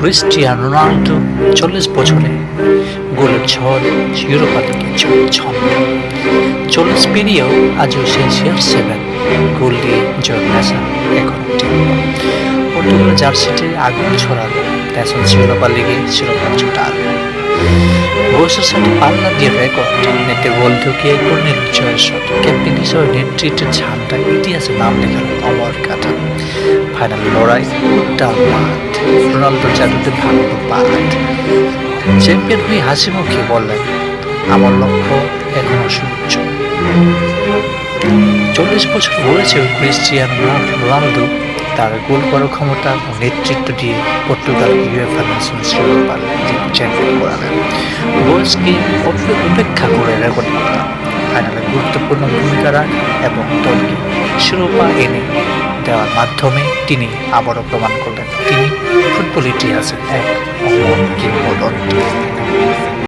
Cristiano Ronaldo চল্লিশ বছরে গোলের ঝড় লিগে ছন্দ চল্লিশ পেরিয়েও আজও সেই শেয়ার সেভেন। গোল দিয়ে জয় নেশা এখন পর্তুগাল জার্সিতে আগুন ছড়ালো। ন্যাশনাল শিরোপা লিগে শিরোপা বয়সের সাথে পাল্লা দিয়ে রেকর্ড নেটে গোল ঢুকিয়ে করে নিল জয়ের শট। ক্যাপ্টেন হিসেবে নেতৃত্বের ঝান্ডা ইতিহাসে নাম লেখালো অমর কাঠা ফাইনাল লড়াই, উত্তাল মাঠ। রোনাল্ডো জাদুতে ভাঙল পাঠ চ্যাম্পিয়ন হয়ে হাসি মুখে বললেন, আমার লক্ষ্য এখনও সুউচ্চ চল্লিশ বছর হয়েছে ক্রিস্টিয়ানো রোনালদো তার গোল করার ক্ষমতা ও নেতৃত্ব দিয়ে পর্তুগাল ইউএফা ন্যাশনাল শিরোপা চ্যাম্পিয়ন অপ- উপেক্ষা করে রেকর্ড ফাইনালে গুরুত্বপূর্ণ ভূমিকা রাখ এবং দলকে শিরোপা এনে দেওয়ার মাধ্যমে তিনি আবারও প্রমাণ করলেন, তিনি ফুটবল ইতিহাসের এক অমর কিংবদন্তি।